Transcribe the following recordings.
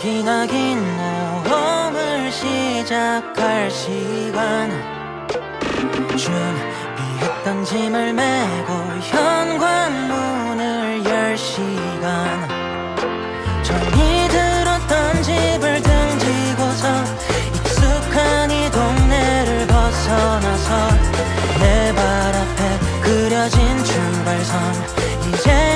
기나긴 모험을 시작할 시간. 준비했던 짐을 메고 현관문을 열 시간. 정이 들었던 집을 등지고서 익숙한 이 동네를 벗어나서 내 발 앞에 그려진 출발선. 이젠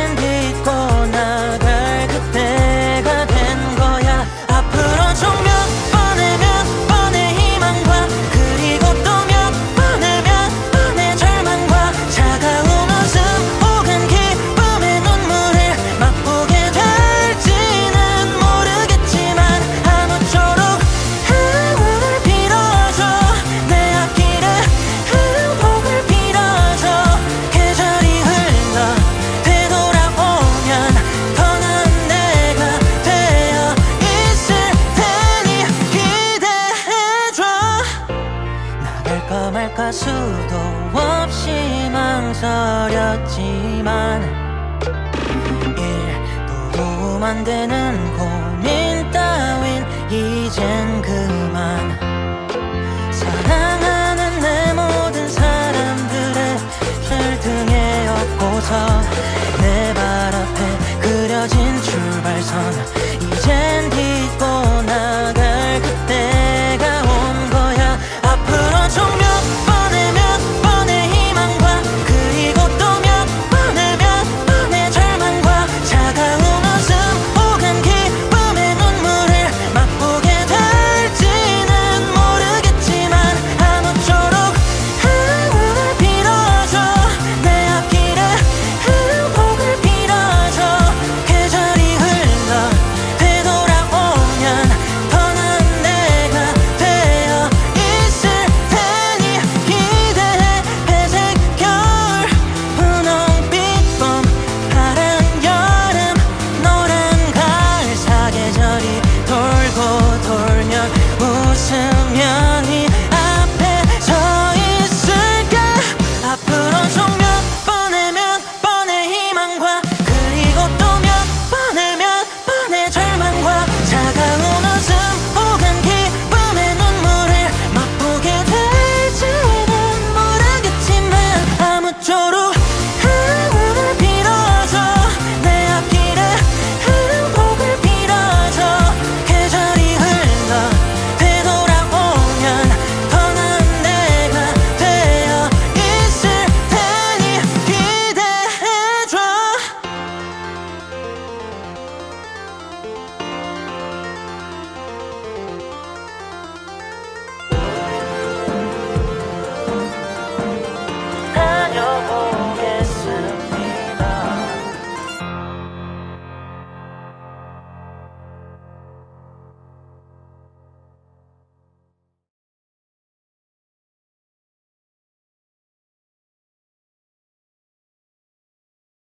나갈까 말까 수도 없이 망설였지만 일도 도움 안 되는 고민 따윈 이젠 그만